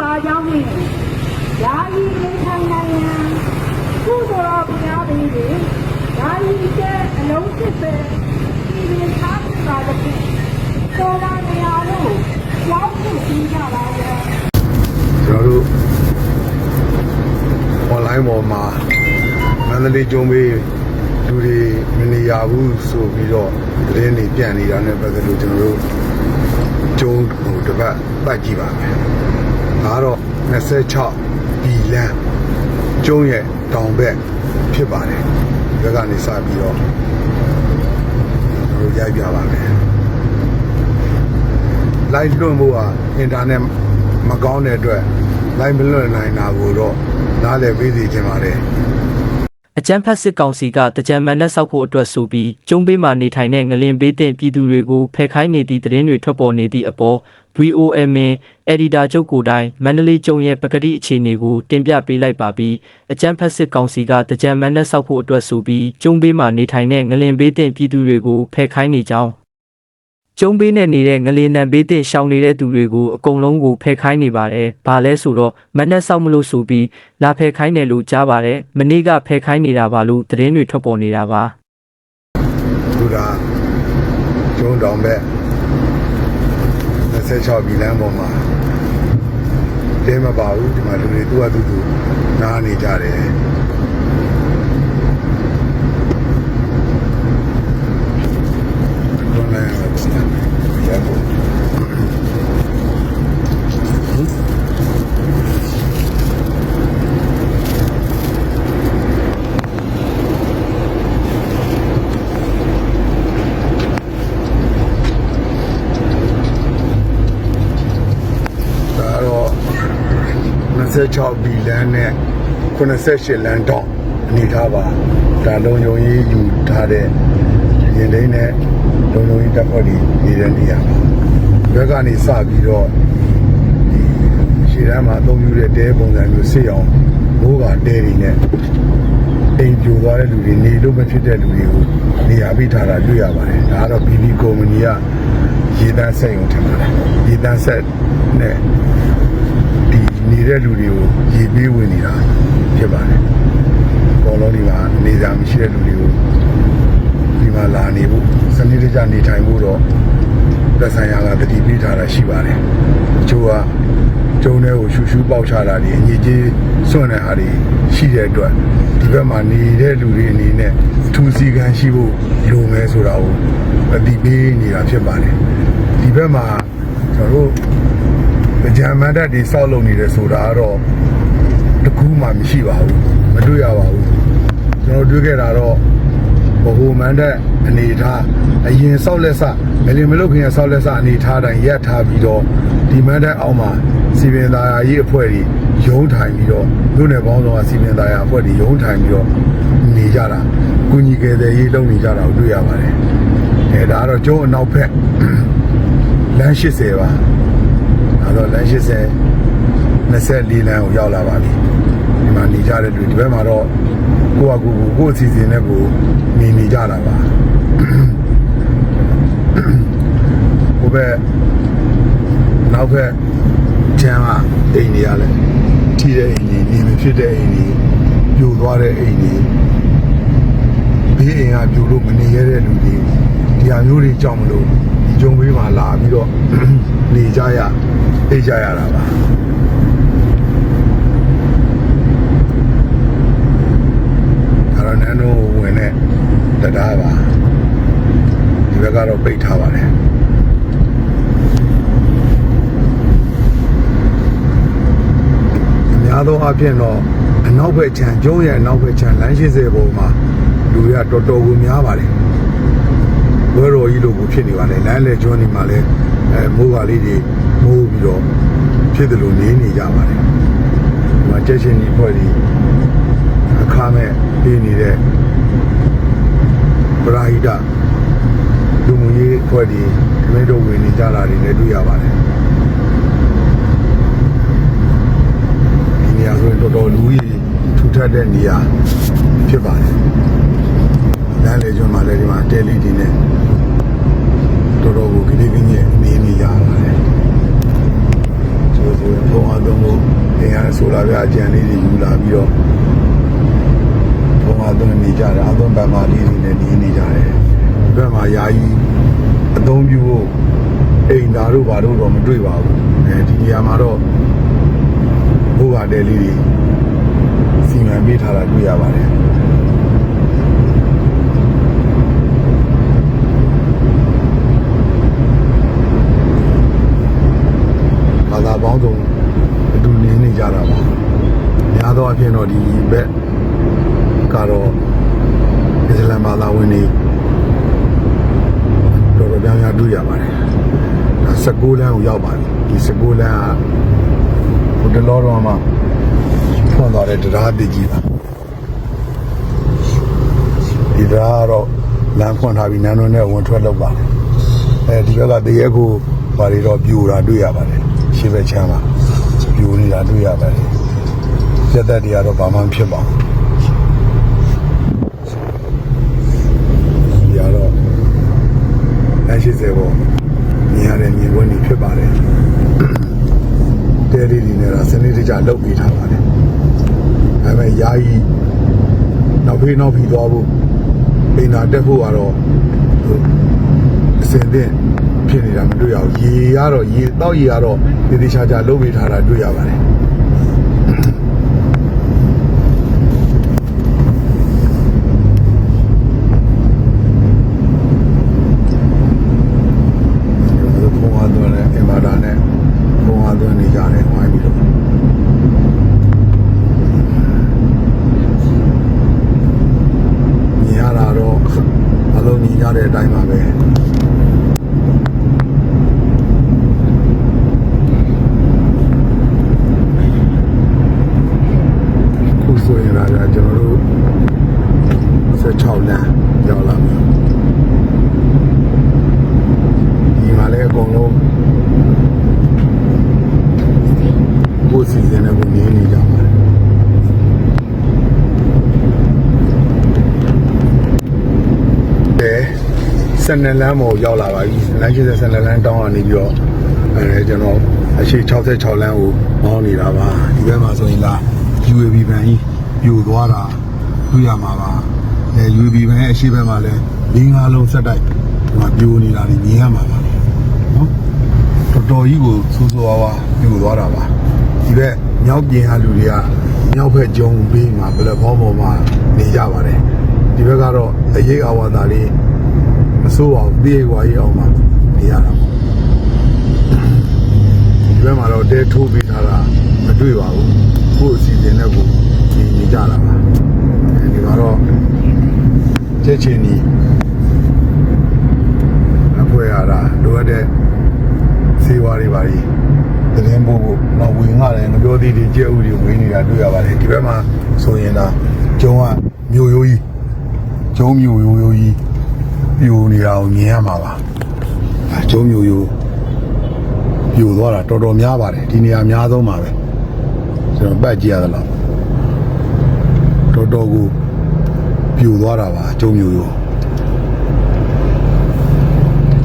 ပါကြောင်းနဲ့ယာယီနေထိုင်နိုင်ရန်ကုသိုလ်တော်ဘုရားသည်ဖြင့်ယာယီတဲ့အလုံးစစ်ပဲဒီပင်ထားပြပါတဲ့တော်လာနေရာလို့ကြောင်းကိုပြီးကြပါရဲ့ကျွန်တော်တို့ online ပေါ်မှာမန္တလေးကျုံးပေးလူတွေမနေရဘူးဆိုပြီးတော့သတင်းတွေပြန့်နေတာနဲ့ပတ်သက်လို့ကျွန်တော်တို့ကျုံးဟိုတစ်ပတ်ပတ်ကြည့်ပါမယ်။ ဒါကတော့26ဘီလန်ကျုံးရဲ့တောင်ဘက်ဖြစ်ပါတယ်။ဒီဘက်ကနေစပြီးတော့ကျွန်တော်တို့ရိုက်ပြပါမယ်။ live လွှင့်ဖို့ဟာအင်တာနက်မကောင်းတဲ့အတွက် live မလွှင့်နိုင်တာကိုတော့နားလည်ပေးစီခြင်းပါတယ်အကြမ်းဖက်စစ်ကောင်စီကတကြံမန်နဲ့ဆောက်ဖို့အတွက်ဆိုပြီးကျုံးပေးမှနေထိုင်တဲ့ငလင်ပေးတဲ့ပြည်သူတွေကိုဖယ်ခိုင်းနေသည့်သတင်းတွေထွက်ပေါ်နေသည့်အပေါ် VOM အက်ဒီတာချုပ်ကိုယ်တိုင်မန္တလေးကျုံရဲ့ပကတိအခြေအနေကိုတင်ပြပေးလိုက်ပါပြီးအကြမ်းဖက်စစ်ကောင်စီကတကြံမန်နဲ့ဆောက်ဖို့အတွက်ဆိုပြီးကျုံးပေးမှနေထိုင်တဲ့ငလင်ပေးတဲ့ပြည်သူတွေကိုဖယ်ခိုင်းနေကြောင်းကျုံးပေးနဲ့နေတဲ့ငလေးနံပေးတဲ့ရှောင်းနေတဲ့သူတွေကိုအကုန်လုံးကိုဖယ်ခိုင်းနေပါတယ်။ဘာလဲဆိုတော့မနှက်ဆောက်မလို့ဆိုပြီးလာဖယ်ခိုင်းတယ်လို့ကြားပါတယ်။မနေ့ကဖယ်ခိုင်းနေတာပါလို့သတင်းတွေထွက်ပေါ်နေတာပါ။သူကကျုံးတောင်ဘက်26ဘီလန်ပေါ်မှာ တဲမပါဘူးဒီမှာလူတွေသူ့အတူတူနားနေကြတယ်ဘုန်းလည်းရဖို့ဒါတော့ 26ဘီလန်နဲ့88လန်တောင်အနေထားပါဒါလုံယုံရေးယူထားတဲ့ရင်သိန်းနဲ့လုံယုံရေးတပ်ဖွဲ့တွေနေတဲ့နေရာပါဘက်ကနေစပြီးတော့ဒီရှေ့တန်းမှာအသုံးပြုတဲ့တဲပုံစံမျိုးစစ်အောင်ဘိုးကတဲတွေနဲ့အိမ်ပြိုသွားတဲ့လူတွေနေလို့မဖြစ်တဲ့လူတွေကိုနေရာပေးထားတာတွေ့ရပါတယ်ဒါကတော့ BB ကုမ္ပဏီကရေတန်းဆက်ရုံထင်ပါတယ်ရေတန်းဆက်နဲ့ဒီ နေတဲ့လူတွေကိုရေပေးဝင်နေတာဖြစ်ပါတယ်။ဘောလုံးဒီမှာနေစားမရှိတဲ့လူတွေကိုဒီမှာလာနေဖို့စနစ်တကျနေထိုင်ဖို့တော့သက်ဆိုင်ရာကတတိပေးထားတာရှိပါတယ်။အချို့ကကျုံထဲကိုရှူရှူပေါက်ချတာဒီအညီကြီးစွန့်တဲ့ဟာတွေရှိတဲ့အတွက်ဒီဘက်မှာနေတဲ့လူတွေအနေနဲ့အထူးစီကံရှိဖို့လိုမယ်ဆိုတာကိုအတိပေးနေတာဖြစ်ပါတယ်။ဒီဘက်မှာကျွန်တော်တို့ ကြံမန်တက်ဒီစောက်လုပ်နေတယ်ဆိုတာကတော့တကူးမှမရှိပါဘူးမတွေ့ရပါဘူးကျွန်တော်တွေ့ခဲ့တာတော့ဘဟုမန်တက်အနေထားအရင်စောက်လက်စမလင်မလုတ်ခင်စောက်လက်စအနေထားတိုင်းရပ်ထားပြီးတော့ဒီမန်တက်အောက်မှာစီပင်သားယာရေးအဖွဲ့တွေရုံးထိုင်ပြီးတော့မြို့နယ်ပေါင်းစုံကစီပင်သားယာအဖွဲ့တွေရုံးထိုင်ပြီးတော့နေကြတာကုညီကယ်တဲ့ရေးလုပ်နေကြတာကိုတွေ့ရပါတယ်အဲဒါကတော့ကျုံးအနောက်ဘက်လမ်း80ပါအဲ့ တော့လမ်း80 24လမ်းကိုရောက်လာပါပြီဒီမှာနေကြတဲ့လူဒီဘက်မှာတော့ကိုယ့်အကူကိုကိုယ့်အစီအစဉ်နဲ့ကိုနေနေကြတာပါဟိုဘက်နောက်ဘက်ကျမ်းကအိမ်နေရလဲထိတဲ့အိမ်ကြီးနေမဖြစ်တဲ့အိမ်ကြီးပြိုသွားတဲ့အိမ်ကြီးဘေးအိမ်ကပြိုလို့မနေရတဲ့လူတွေဒီဟာမျိုးတွေကြောက်မလို့ဒီကြုံဘေးမှာလာပြီးတော့ နေကြရအိတ်ကြရတာပါဒါတော့နန်းတို့ဝင်တဲ့တရားပါဒီဘက်ကတော့ပိတ်ထားပါတယ်အများသောအားဖြင့်တော့အနောက်ဘက်ခြမ်းကျုံးရဲ့အနောက်ဘက်ခြမ်းလမ်း80ပုံမှာလူတွေကတော်တော်ကိုများပါတယ်ဘွဲတော်ကြီးလို့ကိုဖြစ်နေပါလေလမ်းလေကျွန်းနေမှာလဲ အဲမိုးကလေးတွေမိုးပြီးတော့ဖြစ်တယ်လို့နေနေကြပါတယ်ဒီမှာကြက်ရှင်ကြီးဖွဲ့ပြီးအခါမဲ့ပေးနေတဲ့ပရာဟိတလူမှုရေးဖွဲ့ပြီးမင်းတို့ဝင်နေကြတာတွေလည်းတွေ့ရပါတယ်ဒီနေရာဆိုရင်တော်တော်လူကြီးထူထပ်တဲ့နေရာဖြစ်ပါတယ်လမ်းလေကျွန်းမှာလည်းဒီမှာတဲလေးတွေနဲ့ တော်တော်ကိုကလေးကင်းရဲ့နေနေကြပါတယ်ဆိုဆိုဆိုရင်ဘုံအားသုံးဖို့နေရာဆိုလာပြအကြံလေးတွေယူလာပြီးတော့ဘုံအားသုံးနေကြတယ်အသုံးပမာလေးတွေနဲ့နေနေကြတယ်ဒီဘက်မှာယာယီအသုံးပြုဖို့အိမ်သားတို့ဘာတို့တော့မတွေ့ပါဘူးအဲဒီနေရာမှာတော့ဘုရားတဲလေးတွေစီမံပေးထားတာတွေ့ရပါတယ် ဘာသာပေါင်းစုံအတူနေနေကြတာပါများ သောအားဖြင့်တော့ဒီဘက်ကတော့အစ္စလာမ်ဘာသာဝင်တွေတော်တော်များများတွေ့ရပါတယ်ဒါ16လမ်းကိုရောက်ပါပြီဒီ16လမ်းကဟိုတလောတော်မှာဖွင့်သွားတဲ့တရားတည်ကြီးပါဒီတရားကတော့လမ်းဖွင့်ထားပြီးနန်းတော်နဲ့ဝင်ထွက်လုပ်ပါတယ်အဲဒီဘက်ကတရေကိုဘာတွေတော့ပြူတာတွေ့ရပါတယ်ရှေ့ဘက်ချမ်းမှာပြူနေတာတွေ့ရပါတယ် စက်သက်တွေကတော့ဘာမှမဖြစ်ပါဘူးဒီကတော့လက်ရှိစေပေါ်မြင်ရတဲ့မြင်ကွင်းတွေဖြစ်ပါတယ်တဲလေးတွေနဲ့တော့စနစ်တကျလုပ်ပေးထားပါတယ်အဲမဲ့ယာယီနောက်ဖေးနောက်ဖီသွားဖို့အိမ်သာတက်ဖို့ကတော့ဟိုအစင်သင့်ဖြစ်နေတာမတွေ့ရဘူးရေကတော့ရေတောက်ရေကတော့တည်တည်ချာချာလုပ်ပေးထားတာတွေ့ရပါတယ်ဘုံအားသွင်းတဲ့အင်ဗာတာနဲ့ဘုံအားသွင်းနေကြတယ်ဝိုင်းပြီးတော့မြင်ရတာတော့အလုံးညီကြတဲ့အတိုင်းပါပဲခုဆိုရင်လာကြကျွန်တော်တို့ 16လမ်းရောက်လာပြီဒီမှာလည်းအကုန်လုံးဘုစီစဉ်နဲ့ကိုနေနေကြပါတယ်အဲ12လမ်းပေါ်ရောက်လာပါပြီလမ်း80 12လမ်းတောင်းကနေပြီးတော့အဲကျွန်တော်အရှိ66လမ်းကိုမောင်းနေတာပါဒီဘက်မှာဆိုရင်လာ UAB ဘန်ကြီးပြိုသွားတာတွေ့ရမှာပါ အဲ UAB ဘန်ရဲ့အရှိဘက်မှာလည်း၄၅လုံးဆက်တိုက်ဒီမှာပြိုနေတာတွေမြင်ရမှာပါနော်တော်တော်ကြီးကိုဆိုးဆိုးဝါးဝါပြိုသွားတာပါဒီဘက်မြောက်ပြင်ဟာလူတွေကမြောက်ဘက်ကျုံဘေးမှာပလက်ဖောင်းပေါ်မှာနေကြပါတယ်ဒီဘက်ကတော့အရေးအဝါသာလေးမဆိုးပါဘူးပြေးဝါရေးအောင်မှာနေရတာပေါ့ဒီဘက်မှာတော့တဲထိုးပေးထားတာမတွေ့ပါဘူးကိုယ့်အစီအစဉ်နဲ့ကိုနေနေကြတာပါအဲဒီမှာတော့ ချက်ချင်းကြီးအဖွဲရတာလိုအပ်တဲ့စေဝါတွေပါကြီးသတင်းပို့ဖို့တော့ဝင်ငါတယ်ငပြောသေးတွေကြက်ဥတွေဝင်နေတာတွေ့ရပါတယ်ဒီဘက်မှာဆိုရင်ဒါကျုံကမြို့ရိုးကြီးကျုံမြို့ရိုးရိုးကြီးပြိုနေတာကိုမြင်ရမှာပါအဲကျုံမြို့ရိုးပြိုသွားတာတော်တော်များပါတယ်ဒီနေရာအများဆုံးပါပဲကျွန်တော်ပတ်ကြည့်ရသလားတော်တော်ကို ပြိုသွားတာပါကျုံမြို့ရိုး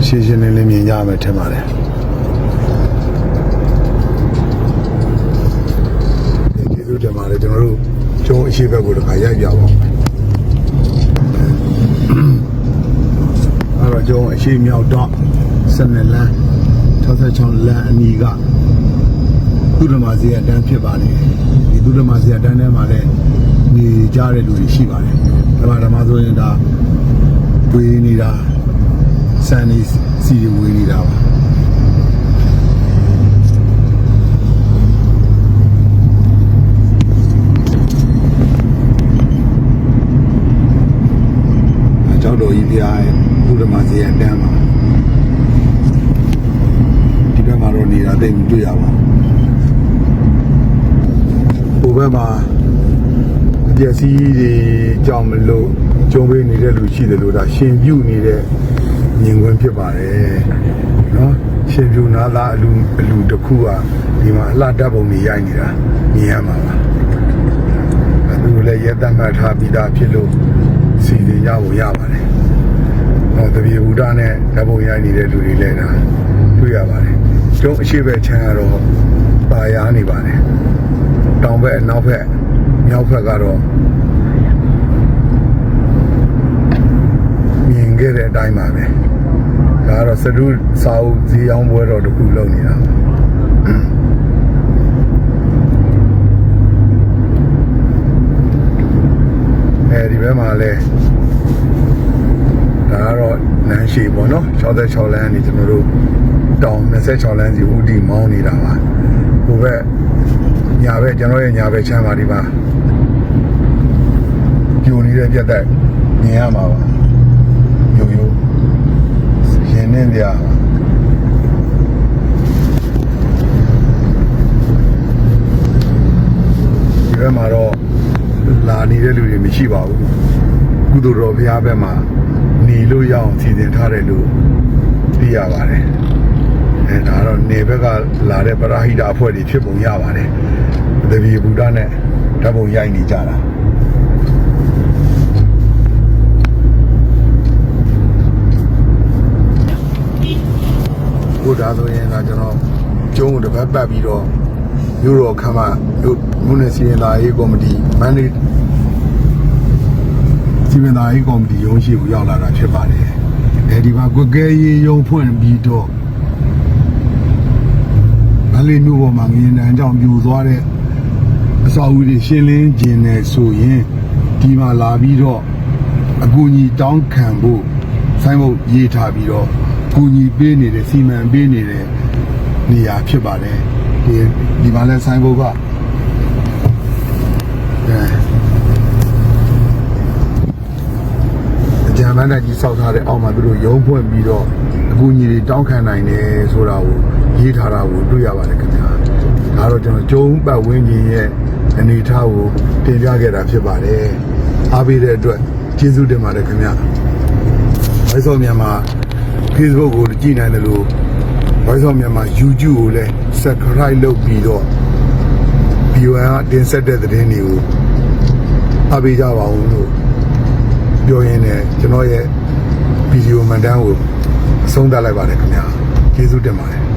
ရှင်းရှင်းလင်းလင်းမြင်ကြမယ်ထင်ပါတယ်ကျေးဇူးတင်ပါတယ်ကျွန်တော်တို့ကျုံအရှိဘက်ကိုတခါရိုက်ပြပါဦးမယ်အဲ့တော့ကျုံအရှိမြောက်တော့12လမ်း66လမ်းအနီးကသုဒ္ဓမာဇီယတန်းဖြစ်ပါတယ်ဒီသုဒ္ဓမာဇီယတန်းထဲမှာလည်းနေကြတဲ့လူတွေရှိပါတယ် ဒါမှဓမ္မဆိုရင်ဒါဝေးနေတာစံနေစီတွေဝေးနေတာပါအကြောက်တော်ကြီးဖျားရဲ့သုဒ္ဓမာဇီယတန်းမှာဒီဘက်မှာတော့နေတာသိပ်မတွေ့ရပါဘူးဟိုဘက်မှာအ ပျက်စီးတွေကြောင့်မလို့ကြုံပေးနေတဲ့လူရှိတယ်လို့ဒါရှင်ပြုတ်နေတဲ့မြင်ကွင်းဖြစ်ပါတယ်နော်ရှင်ပြုတ်နာသားအလူအလူတစ်ခုကဒီမှာအလှတက်ပုံတွေရိုက်နေတာမြင်ရမှာပါသူတို့လည်းရဲတမ်းမှတ်ထားပြီးသားဖြစ်လို့စီစဉ်ကြဖို့ရပါတယ်။ဟောတပြေဘူတာနဲ့ဓာတ်ပုံရိုက်နေတဲ့လူတွေလည်းဒါတွေ့ရပါတယ်။ကျုံအရှိပဲချမ်းကတော့ပါရနေပါတယ်တောင်ဘက်အနောက်ဘက် မြောက်ဘက်ကတော့မြင်ခဲ့တဲ့အတိုင်းပါပဲဒါကတော့စတုစာအုပ်ဈေးအောင်ပွဲတော်တစ်ခုလုပ်နေတာအဲဒီဘက်မှာလဲဒါကတော့နန်းရှိပေါ့နော်66လမ်းကနေကျွန်တော်တို့တောင်26လမ်းစီဦးတီမောင်းနေတာပါဟိုဘက်ညာဘက်ကျွန်တော်ရဲ့ညာဘက်ချမ်းပါဒီပါ ပြိုနေတဲ့ပြက်သက်မြင်ရမှာပါယိုယိုရှင်နေကြဒီဘက်မှာတော့လာနေတဲ့လူတွေမရှိပါဘူးကုသိုလ်တော်ဘုရားဘက်မှာနေလို့ရအောင်စီစဉ်ထားတယ်လို့သိရပါတယ်အဲဒါကတော့နေဘက်ကလာတဲ့ပရာဟိတအဖွဲ့တွေဖြစ်ပုံရပါတယ်တပည့်ဗုဒ္ဓနဲ့ဓာတ်ပုံရိုက်နေကြတာ ဘုရားဆိုရင်ကကျွန်တော်ကျုံးကိုတစ်ပတ်ပတ်ပြီးတော့မြို့တော်ခမ်းမမြို့မြို့နယ်စီရင်သားရေးကော်မတီမန်နေစီရင်သားရေးကော်မတီရုံးရှိကိုရောက်လာတာဖြစ်ပါတယ်အဲဒီမှာကွက်ကဲရေးရုံးဖွင့်ပြီးတော့မလေးမြို့ပေါ်မှာငရင်တန်းကြောင့်ပြိုသွားတဲ့အစာအုပ်တွေရှင်းလင်းခြင်းနဲ့ဆိုရင်ဒီမှာလာပြီးတော့အကူအညီတောင်းခံဖို့ဆိုင်ဘုတ်ရေးထားပြီးတော့ ကူညီပေးနေတဲ့စီမံပေးနေတဲ့နေရာဖြစ်ပါတယ်ဒီဒီမှာလဲဆိုင်ဘုတ်ကအဲအကြံပန်းနဲ့ကြီးစောက်ထားတဲ့အောက်မှာသူတို့ရုံးဖွင့်ပြီးတော့အကူအညီတွေတောင်းခံနိုင်တယ်ဆိုတာကိုရေးထားတာကိုတွေ့ရပါတယ်ခင်ဗျာဒါတော့ကျွန်တော်ကျုံးပတ်ဝန်းကျင်ရဲ့အနေအထားကိုတင်ပြခဲ့တာဖြစ်ပါတယ်အားပေးတဲ့အတွက်ကျေးဇူးတင်ပါတယ်ခင်ဗျာဝိုင်းစောမြန်မာ Facebook ကိုကြည့်နိုင်တယ်လို့ဝိုင်းစောမြန်မာ YouTube ကိုလည်း Subscribe လုပ်ပြီးတော့ BON ကတင်ဆက်တဲ့သတင်းတွေကိုအားပေးကြပါဦးလို့ပြောရင်းနဲ့ကျွန်တော်ရဲ့ဗီဒီယိုမှန်တမ်းကိုအဆုံးသတ်လိုက်ပါတယ်ခင်ဗျာကျေးဇူးတင်ပါတယ်